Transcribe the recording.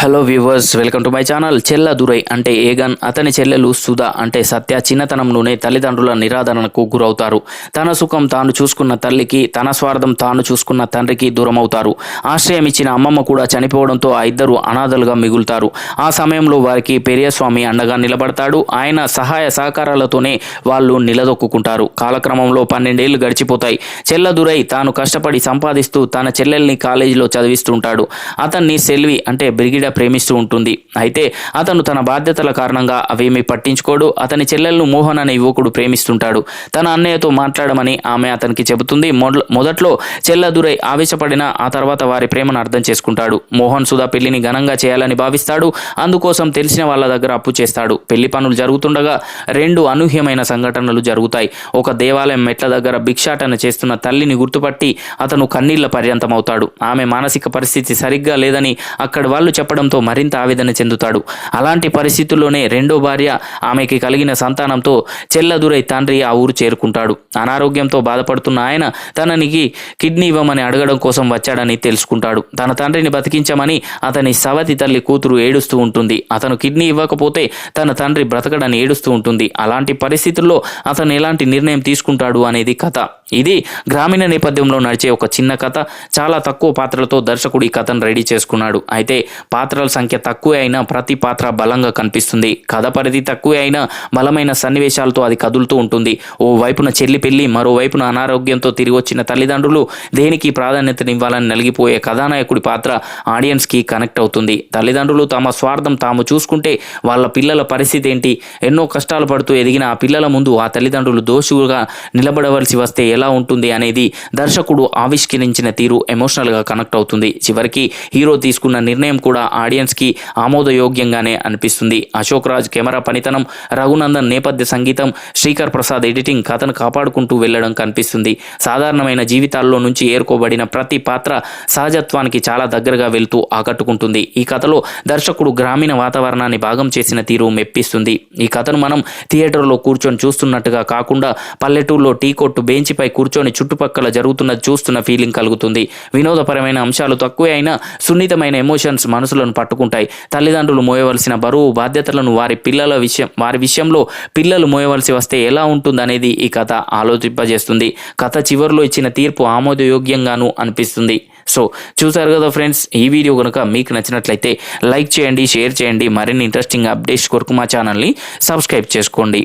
Hello viewers welcome to my channel. Chella Durai అంటే Aegon అతని చెల్లెలు సుధా అంటే సత్య చిన్నతనంలోనే తల్లిదండ్రుల నిరాదరణకు గురవుతారు. తన సుఖం తాను చూసుకున్న తల్లికి తన స్వార్థం తాను చూసుకున్న తండ్రికి దూరమవుతారు. ఆశ్రయం ఇచ్చిన అమ్మమ్మ కూడా చనిపోవడంతో ఆ ఇద్దరు అనాథలుగా మిగులుతారు. ఆ సమయంలో వారికి పెరియస్వామి అండగా నిలబడతాడు. ఆయన సహాయ సహకారాలతోనే వాళ్ళు నిలదొక్కుంటారు కాలక్రమంలో పన్నెండేళ్ళు గడిచిపోతాయి. చెల్లదురై తాను కష్టపడి సంపాదిస్తూ తన చెల్లెల్ని కాలేజీలో చదివిస్తుంటాడు. అతన్ని సెల్వి అంటే బ్రిగిడ ప్రేమిస్తూ ఉంటుంది. అయితే అతను తన బాధ్యతల కారణంగా అవేమీ పట్టించుకోడు. అతని చెల్లెలను మోహన్ అనే యువకుడు ప్రేమిస్తుంటాడు. తన అన్నయ్యతో మాట్లాడమని ఆమె అతనికి చెబుతుంది. మొదట్లో చెల్లదురై ఆవేశపడిన ఆ తర్వాత వారి ప్రేమను అర్థం చేసుకుంటాడు. మోహన్ సుధా పెళ్ళిని ఘనంగా చేయాలని భావిస్తాడు. అందుకోసం తెలిసిన వాళ్ళ దగ్గర అప్పు చేస్తాడు. పెళ్ళి పనులు జరుగుతుండగా రెండు అనూహ్యమైన సంఘటనలు జరుగుతాయి. ఒక దేవాలయం మెట్ల దగ్గర భిక్షాటన చేస్తున్న తల్లిని గుర్తుపట్టి అతను కన్నీళ్ళ పర్యంతమవుతాడు. ఆమె మానసిక పరిస్థితి సరిగ్గా లేదని అక్కడి వాళ్ళు చెప్పడం చెప్పడంతో మరింత ఆవేదన చెందుతాడు. అలాంటి పరిస్థితుల్లోనే రెండో భార్య ఆమెకి కలిగిన సంతానంతో చెల్లదురై తండ్రి ఆ ఊరు చేరుకుంటాడు. అనారోగ్యంతో బాధపడుతున్న ఆయన తననికి కిడ్నీ ఇవ్వమని అడగడం కోసం వచ్చాడని తెలుసుకుంటాడు. తన తండ్రిని బతికించమని అతని సవతి తల్లి కూతురు ఏడుస్తూ ఉంటుంది. అతను కిడ్నీ ఇవ్వకపోతే తన తండ్రి బ్రతకడని ఏడుస్తూ ఉంటుంది. అలాంటి పరిస్థితుల్లో అతను ఎలాంటి నిర్ణయం తీసుకుంటాడు అనేది కథ. ఇది గ్రామీణ నేపథ్యంలో నడిచే ఒక చిన్న కథ. చాలా తక్కువ పాత్రలతో దర్శకుడు ఈ కథను రెడీ చేసుకున్నాడు. అయితే పాత్రల సంఖ్య తక్కువే అయినా ప్రతి పాత్ర బలంగా కనిపిస్తుంది. కథ పరిధి తక్కువే అయినా బలమైన సన్నివేశాలతో అది కదులుతూ ఉంటుంది. ఓ వైపున చెల్లి పెళ్ళి మరోవైపున అనారోగ్యంతో తిరిగి వచ్చిన తల్లిదండ్రులు దేనికి ప్రాధాన్యతనివ్వాలని నలిగిపోయే కథానాయకుడి పాత్ర ఆడియన్స్కి కనెక్ట్ అవుతుంది. తల్లిదండ్రులు తమ స్వార్థం తాము చూసుకుంటే వాళ్ళ పిల్లల పరిస్థితి ఏంటి? ఎన్నో కష్టాలు పడుతూ ఎదిగిన ఆ పిల్లల ముందు ఆ తల్లిదండ్రులు దోషులుగా నిలబడవలసి వస్తే ఎలా ఉంటుంది అనేది దర్శకుడు ఆవిష్కరించిన తీరు ఎమోషనల్గా కనెక్ట్ అవుతుంది. చివరికి హీరో తీసుకున్న నిర్ణయం కూడా ఆడియన్స్కి ఆమోదయోగ్యంగానే అనిపిస్తుంది. అశోక్ రాజ్ కెమెరా పనితనం రఘునందన్ నేపథ్య సంగీతం శ్రీకర్ ప్రసాద్ ఎడిటింగ్ కథను కాపాడుకుంటూ వెళ్ళడం కనిపిస్తుంది. సాధారణమైన జీవితాల్లో నుంచి ఏర్కోబడిన ప్రతి పాత్ర సహజత్వానికి చాలా దగ్గరగా వెళ్తూ ఆకట్టుకుంటుంది. ఈ కథలో దర్శకుడు గ్రామీణ వాతావరణాన్ని భాగం చేసిన తీరు మెప్పిస్తుంది. ఈ కథను మనం థియేటర్లో కూర్చొని చూస్తున్నట్టుగా కాకుండా పల్లెటూరులో టీ కొట్టు బెంచిపై కూర్చొని చుట్టుపక్కల జరుగుతున్నది చూస్తున్న ఫీలింగ్ కలుగుతుంది. వినోదపరమైన అంశాలు తక్కువే అయినా సున్నితమైన ఎమోషన్స్ మనసులను పట్టుకుంటాయి. తల్లిదండ్రులు మోయవలసిన బరువు బాధ్యతలను వారి పిల్లల విషయం వారి విషయంలో పిల్లలు మోయవలసి వస్తే ఎలా ఉంటుందనేది ఈ కథ ఆలోచింపజేస్తుంది. కథ చివరిలో ఇచ్చిన తీర్పు ఆమోదయోగ్యంగాను అనిపిస్తుంది. సో చూసారు కదా ఫ్రెండ్స్ ఈ వీడియో కనుక మీకు నచ్చినట్లయితే లైక్ చేయండి షేర్ చేయండి మరిన్ని ఇంట్రెస్టింగ్ అప్డేట్స్ కొరకు మా ఛానల్ని సబ్స్క్రైబ్ చేసుకోండి.